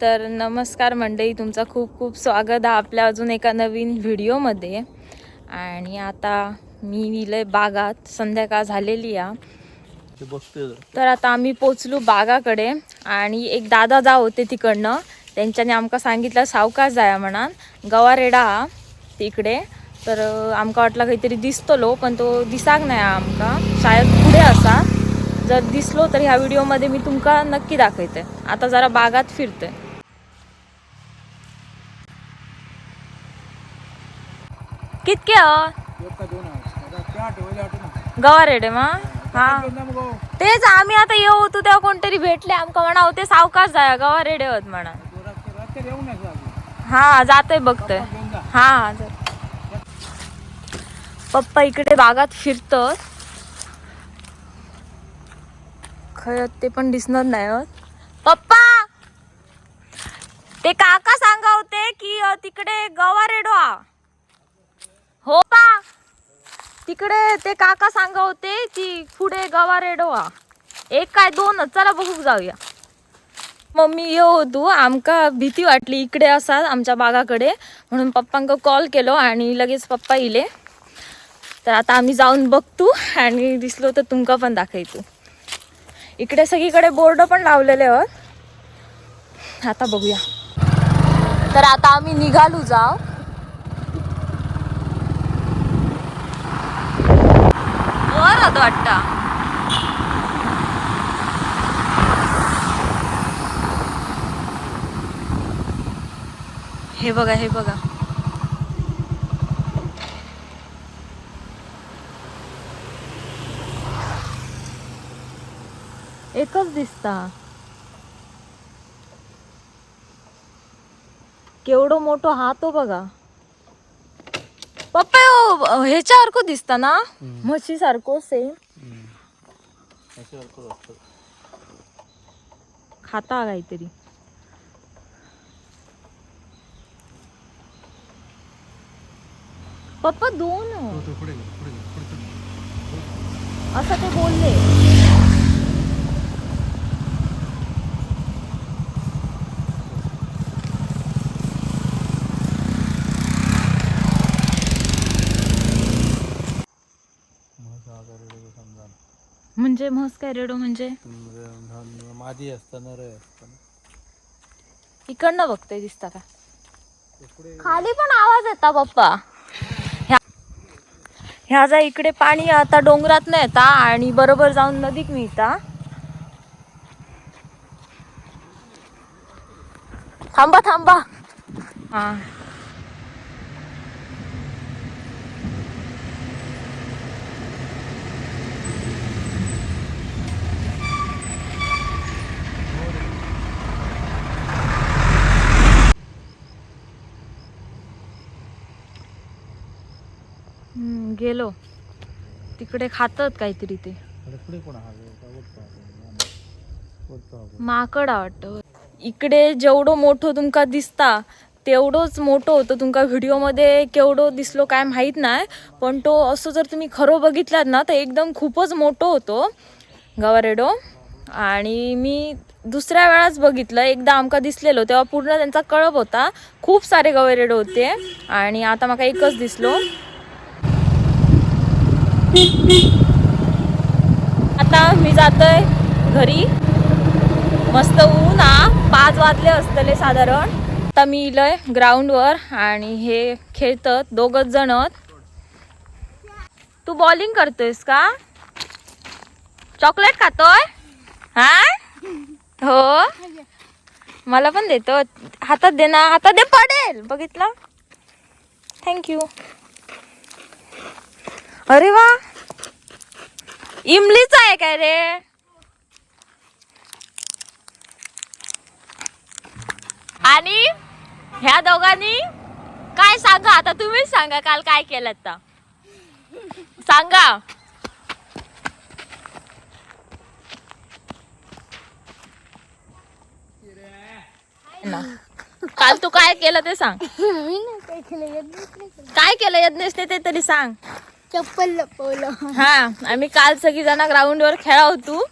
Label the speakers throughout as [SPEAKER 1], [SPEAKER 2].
[SPEAKER 1] तर नमस्कार मंडळी तुमचं खूप खूप स्वागत आहे आपल्या अजून एका नवीन व्हिडिओमध्ये. आणि आता मी विलय बागात संध्याकाळ झालेली आहे. तर आता आम्ही पोचलो बागाकडे आणि एक दादा जा होते तिकडनं. त्यांच्याने आमका सांगितलं सावकाश जाया म्हणान. गवारेडा हा तिकडे. तर आमका वाटला काहीतरी दिसतलो पण तो दिसाक नाही आमका. शायद पुढे असा. जर दिसलो तर ह्या व्हिडिओमध्ये मी तुमका नक्की दाखवते. आता जरा बागात फिरते कितके हो? गवा रेडे मग? हा. तेच आम्ही आता येऊ तू तेव्हा कोणतरी भेटले आमका म्हणा होते सावकाश जाया गवा रेडे होत म्हणा. हा जातोय बघतोय. हा पप्पा इकडे बागात फिरतात. खरं ते पण दिसणार नाही होत. पप्पा! ते काका सांगा होते की अ, तिकडे गवा हो पा. तिकडे ते काका सांगा होते की पुढे गवा रेडो एक काय दोन चला बघू जाऊया. मम्मी ये होतो आमका भीती वाटली इकडे असा आमच्या बागाकडे. म्हणून पप्पांक कॉल केलो आणि लगेच पप्पा इले. तर आता आम्ही जाऊन बघतो आणि दिसलो तर तुमका पण दाखवतो. इकडे सगळीकडे बोर्ड पण लावलेले आहेत. आता बघूया. तर आता आम्ही निघालो जाऊ. वर होत वाटतं. हे बघा हे बघा. एकच दिसता. केवढो मोठो हा तो हो बघा. पप्पा ह्यो ह्याच्यासारखं दिसता ना? म्हशी सारखं सेम. खाता काहीतरी. पप्पा दोन.
[SPEAKER 2] हो.
[SPEAKER 1] असं ते बोलले
[SPEAKER 2] म्हस वगैरे वेगळं समजा.
[SPEAKER 1] म्हणजे म्हस काय रेडो म्हणजे?
[SPEAKER 2] मादी असतं नर असतं
[SPEAKER 1] इकडनं बघतोय दिसता का? खाली पण आवाज येता पप्पा. ह्या- ह्या जा इकडे पाणी आता डोंगरात न येता आणि बरोबर जाऊन नदीक मिळता. थांबा थांबा. हा हम्म, गेलो. तिकडे खातात काहीतरी ते. माकड वाटतं. इकडे जेवढं मोठं तुमका दिसता तेवढंच मोठं होतं तुमका व्हिडिओमध्ये केवढं दिसलो काय माहीत नाही. पण तो असं जर तुम्ही खरं बघितलात ना तर एकदम खूपच मोठं होतो. गवारेडो. आणि मी दुसऱ्या वेळाच बघितलं एकदा आमका दिसलेलो तेव्हा पूर्ण त्यांचा कळप होता. खूप सारे गवारेडो होते. आणि आता माका एकच दिसलो. आता मी जातोय घरी. मस्त ऊन हा. पाच वाजले असतले साधारण. आता मी इलय ग्राउंडवर आणि हे खेळतात दोघच जण. तू बॉलिंग करतोयस का? चॉकलेट खातोय? हा? हो? मला पण देतो. हातात दे ना. हातात दे पडेल. बघितलं? थँक्यू अरे वा. इमलीच आहे काय रे? आणि ह्या दोघांनी काय सांगा? आता तुम्हीच सांगा काल काय केलं तर. सांगा. ना. काल तू काय केलं ते सांग. काय केलं यज्ञेशने ते तरी सांग.
[SPEAKER 3] चप्पल लपवलं.
[SPEAKER 1] हा आम्ही काल सगळी जण ग्राउंडवर खेळा होतो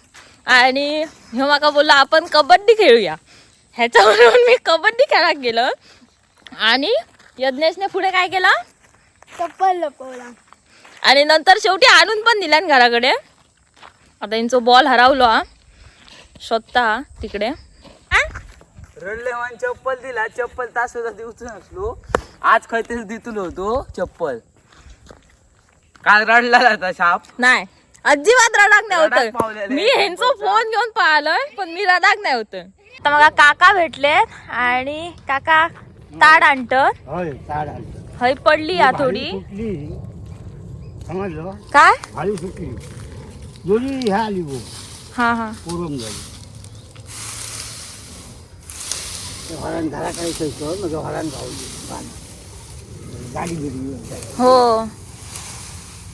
[SPEAKER 1] आणि ह्यो माका बोलला आपण कबड्डी खेळूया. ह्याच्यावरून मी कबड्डी खेळायला गेलो. आणि यज्ञेशने पुढे काय केलं?
[SPEAKER 3] चप्पल लपवला.
[SPEAKER 1] आणि नंतर शेवटी आणून पण दिला ना घराकडे. आता यांचं बॉल हरवलो हा. शोधता तिकडे?
[SPEAKER 2] रडले चप्पल दिला. चप्पल तास सुद्धा दिवच नसलो आज खय तेच दितलो होतो चप्पल. काल रडला जाता साप
[SPEAKER 1] नाही. अजिबात रडाक नाही
[SPEAKER 2] रडाक
[SPEAKER 1] होत
[SPEAKER 2] पावलेले.
[SPEAKER 1] मी ह्यांचं फोन घेऊन पाहिलोय पण मी रडाक नाही होत आता मग काका भेटले आणि काका ताड आणत
[SPEAKER 4] होय ताड आली
[SPEAKER 1] हय पडली या थोडी.
[SPEAKER 4] सुटली. समजलं?
[SPEAKER 1] काय?
[SPEAKER 4] सुटली. दोन्ही ह्या आली गो
[SPEAKER 1] हा हा.
[SPEAKER 4] पोरम झाली. ते हरण घरा काय खायचं मग हरण गावली गाडी गेली.
[SPEAKER 1] हो.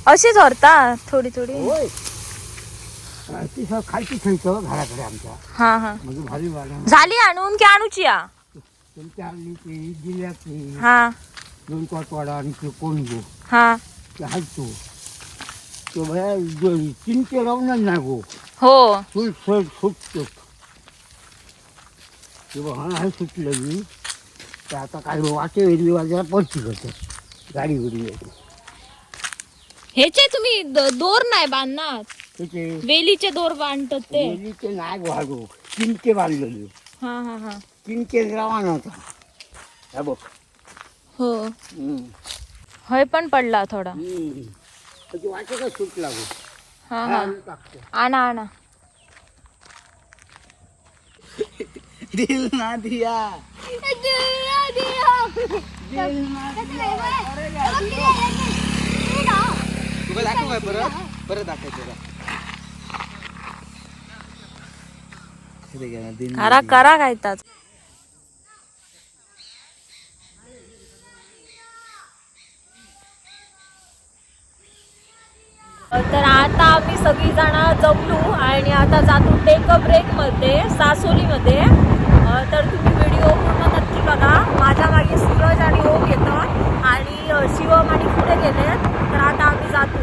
[SPEAKER 1] अशीच हरता थोडी थोडी.
[SPEAKER 4] होय. ती सगळं खायची खायचं घराकडे आमच्या.
[SPEAKER 1] हा हा.
[SPEAKER 4] म्हणजे भारी वाला.
[SPEAKER 1] झाली आणून की आणूची या?
[SPEAKER 4] तुमच्या आणली ती दिल्या ती.
[SPEAKER 1] हा.
[SPEAKER 4] दोन कोटवाडा आणि ते
[SPEAKER 1] हा.
[SPEAKER 4] ते हायचो तो. भया चिंते राहूनच ना गो
[SPEAKER 1] हो
[SPEAKER 4] सुटतो किंवा हा हा सुटलं मी. तर आता काय वाटे वेगळी वाजायला पडची करते गाडी वेगळी येते.
[SPEAKER 1] ह्याचे तुम्ही द- दोर नाही बांधणार. वेलीचे दोर बांधतात ते.
[SPEAKER 4] वेलीचे नाग वाढू चिंचे बांधलेले.
[SPEAKER 1] हा हा हा.
[SPEAKER 4] चिंचे रवाना होता. हा बघ.
[SPEAKER 1] हो.
[SPEAKER 4] हम्म.
[SPEAKER 1] हय पण पडला थोडा.
[SPEAKER 4] हम्म. त्याची वाटे का सुटला गो
[SPEAKER 1] हा हा
[SPEAKER 4] टाकतो.
[SPEAKER 1] आणा आणा.
[SPEAKER 2] दिल ना दिया. तुला दाखव काय परत परत दाखव तुला इथे दाखवायचं
[SPEAKER 1] करा करा काय तर. आता आम्ही सगळी जण जमलो आणि आता जातो टेक अ ब्रेकमध्ये सासोलीमध्ये. तर तुम्ही व्हिडिओ पूर्ण नक्की बघा. माझ्या मागे सूरज आणि ओम येतात आणि अं, शिवम आणि पुढे गेलेत तर आता आम्ही जातो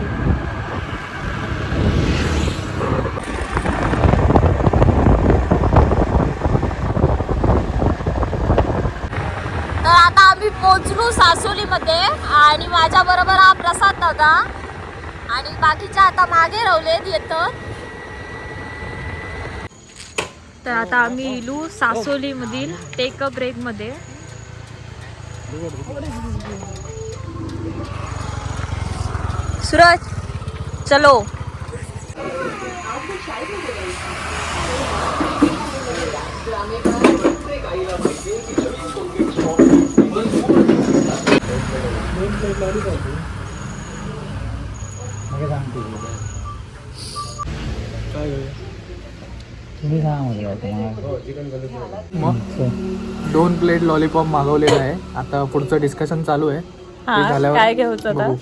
[SPEAKER 1] तर आता आम्ही पोचलो सासोलीमध्ये आणि माझ्या बरोबर हा प्रसाद दादा. आणि बाकीच्या आता मागे रावलेत येत तर आता आम्ही इलू सासोली मधील टेक अ ब्रेकमध्ये. सूरज चलो.
[SPEAKER 4] मग
[SPEAKER 5] दोन प्लेट लॉलीपॉप मागवलेला आहे. आता पुढचं डिस्कशन चालू आहे.
[SPEAKER 1] हा
[SPEAKER 5] झाल्यावर
[SPEAKER 1] काय घ्यायचं
[SPEAKER 5] बघू.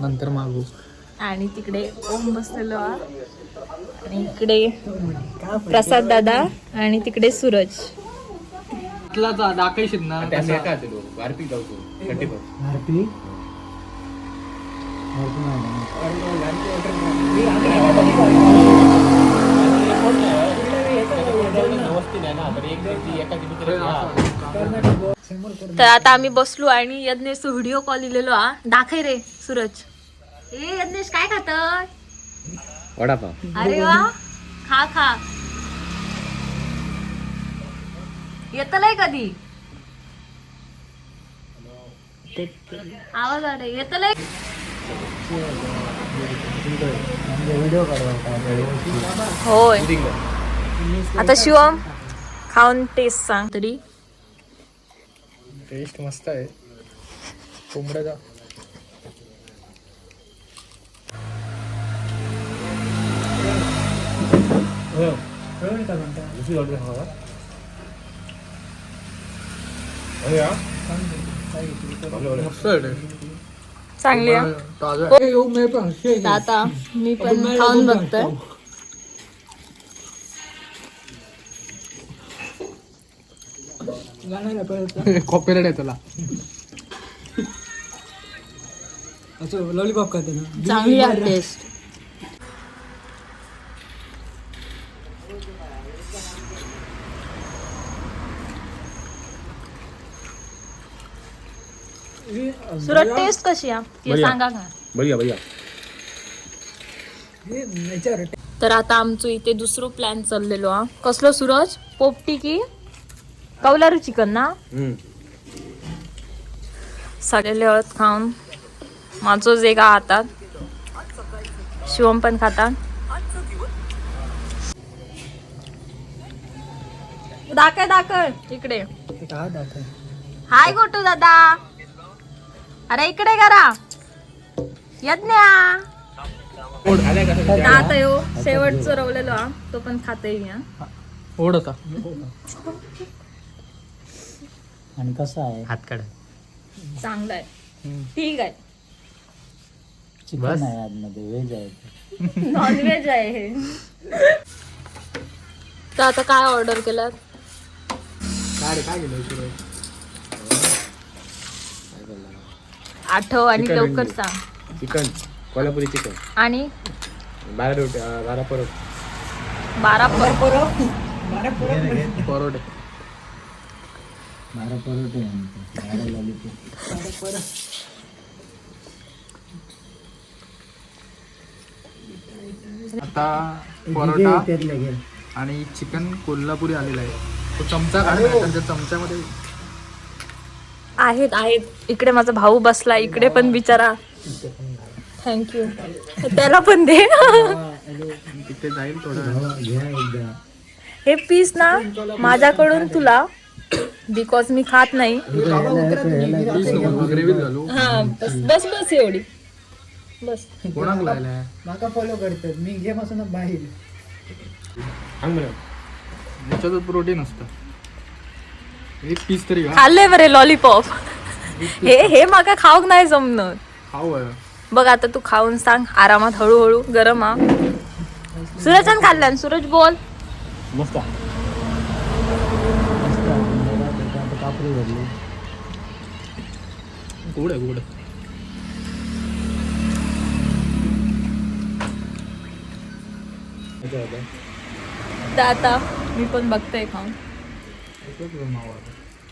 [SPEAKER 5] नंतर मागू.
[SPEAKER 1] आणि तिकडे ओम बसलेलो. आणि इकडे प्रसाद दादा आणि तिकडे सूरज.
[SPEAKER 5] दाखवशील ना
[SPEAKER 4] भारती भारती
[SPEAKER 1] तर आता आम्ही बसलो आणि यज्ञेश व्हिडिओ कॉल दिलेलो हा. दाखय रे सूरज. ए यज्ञेश काय खात
[SPEAKER 2] वडापाव.
[SPEAKER 1] अरे वा खा खा. येतलय कधी? आवाज आले येतलय? होय. आता शिवम खाऊन टेस्ट सांग. तरी.
[SPEAKER 5] टेस्ट मस्त आहे. कोंबड्याचा मस्त आहे taste.
[SPEAKER 1] चांगली आहे.
[SPEAKER 5] ताजा आहे.
[SPEAKER 1] तर आता मी पण खाऊन बघतोय
[SPEAKER 5] कॉपीराइट आहे तुला
[SPEAKER 1] चांगली आहे टेस्ट सुरत टेस्ट कशी आहे? ते सांगा का
[SPEAKER 6] बढिया बढिया.
[SPEAKER 1] तर आता आमचं इथे दुसरं प्लॅन चाललेलो हा. कसलो सूरज? पोपटी की कौलारू चिकन ना? सगळे हळद खाऊन. माझं जे का हातात शिवम पण खाता दाखय दाखय इकडे. हाय गोटू दादा. अरे इकडे करा. यज्ञा. आता यो शेवटचं रवलेलो हा तो पण खाते हा.
[SPEAKER 5] ओढ होता
[SPEAKER 4] आणि कसं आहे?
[SPEAKER 6] हात काढ.
[SPEAKER 1] चांगलं आहे. ठीक आहे.
[SPEAKER 4] चिकन आहे आतमध्ये व्हेज आहे.
[SPEAKER 1] नॉनव्हेज आहे हे. तर आता काय ऑर्डर केलं?
[SPEAKER 5] काय काय
[SPEAKER 1] आठव आणि
[SPEAKER 6] चिकन
[SPEAKER 1] लवकर
[SPEAKER 6] अंडी.
[SPEAKER 1] सांग.
[SPEAKER 6] चिकन कोल्हापुरी चिकन
[SPEAKER 1] आणि?
[SPEAKER 6] बारा रोटी अं, बारा परत.
[SPEAKER 1] बारा पर
[SPEAKER 5] परोठे.
[SPEAKER 4] बारा परोठे आणतो बारा लॉलीपॉप
[SPEAKER 5] आता परोठा
[SPEAKER 4] त्यातलं घे
[SPEAKER 5] आणि चिकन कोल्हापुरी आलेला आहे. तो चमचा काढला तर त्या चमच्यामध्ये
[SPEAKER 1] आहेत आहेत. इकडे माझा भाऊ बसला इकडे पण बिचारा. थँक्यू त्याला पण दे. हे पीस ना माझ्याकडून तुला बिकॉज मी खात नाही. हा बस बस बस एवढी. बस.
[SPEAKER 5] कोणाक लायला
[SPEAKER 4] माका फॉलो करतात. मी बाहेर.
[SPEAKER 5] प्रोटीन असतं. एक पीस तरी घा
[SPEAKER 1] खाल्ले बरे लॉलीपॉप हे हे माका खाऊक नाही जमणार.
[SPEAKER 5] खाऊ आहे.
[SPEAKER 1] बघ आता तू खाऊन सांग आरामात हळूहळू गरम हा. सूरजन खाल्ल्यान सूरज बोल.
[SPEAKER 6] मस्त.
[SPEAKER 4] कापडी भरली
[SPEAKER 5] गोड आहे गोड.
[SPEAKER 1] तर आता मी पण बघते खाऊन.
[SPEAKER 5] एकच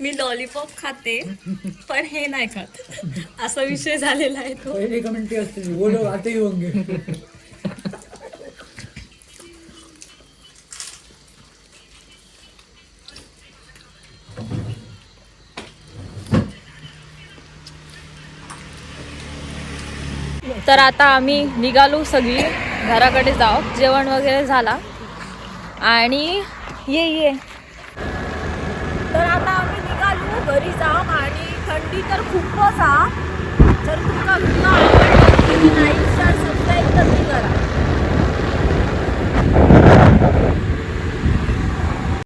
[SPEAKER 5] मी
[SPEAKER 1] लॉलीपॉप खाते पण हे नाही खात. असा विषय झालेला आहे तो.
[SPEAKER 4] पहिले कमेंट असते बोलो आता येऊन गे
[SPEAKER 1] तर आता आम्ही निघालो सगळी घराकडे जाऊ. जेवण वगैरे झाला. आणि ये ये तर आता आम्ही निघालो घरी जा आणि थंडी तर खूपच हा जर तुमका नाही आवडला लाईक शेअर सबस्क्राईब नक्की करा.